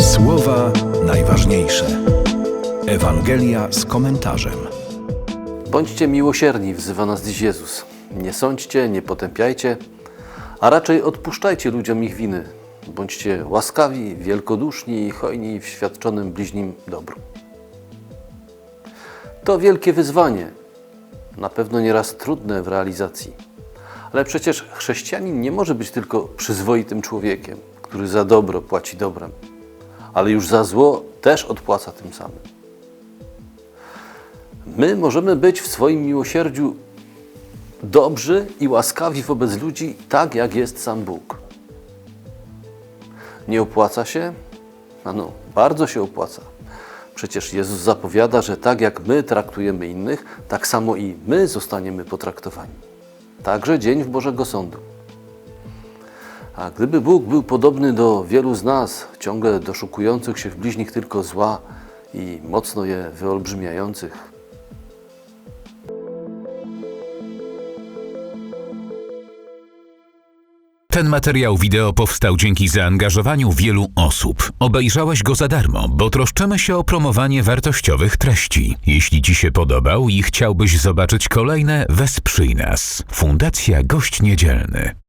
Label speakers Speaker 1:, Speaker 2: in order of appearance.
Speaker 1: Słowa najważniejsze. Ewangelia z komentarzem.
Speaker 2: Bądźcie miłosierni, wzywa nas dziś Jezus. Nie sądźcie, nie potępiajcie, a raczej odpuszczajcie ludziom ich winy. Bądźcie łaskawi, wielkoduszni i hojni w świadczonym bliźnim dobru. To wielkie wyzwanie, na pewno nieraz trudne w realizacji. Ale przecież chrześcijanin nie może być tylko przyzwoitym człowiekiem, który za dobro płaci dobrem, ale już za zło też odpłaca tym samym. My możemy być w swoim miłosierdziu dobrzy i łaskawi wobec ludzi, tak jak jest sam Bóg. Nie opłaca się? No, bardzo się opłaca. Przecież Jezus zapowiada, że tak jak my traktujemy innych, tak samo i my zostaniemy potraktowani. Także dzień w Bożego Sądu. A gdyby Bóg był podobny do wielu z nas, ciągle doszukujących się w bliźnich tylko zła i mocno je wyolbrzymiających,
Speaker 3: Ten materiał wideo powstał dzięki zaangażowaniu wielu osób. Obejrzałeś go za darmo, bo troszczymy się o promowanie wartościowych treści. Jeśli Ci się podobał i chciałbyś zobaczyć kolejne, wesprzyj nas. Fundacja Gość Niedzielny.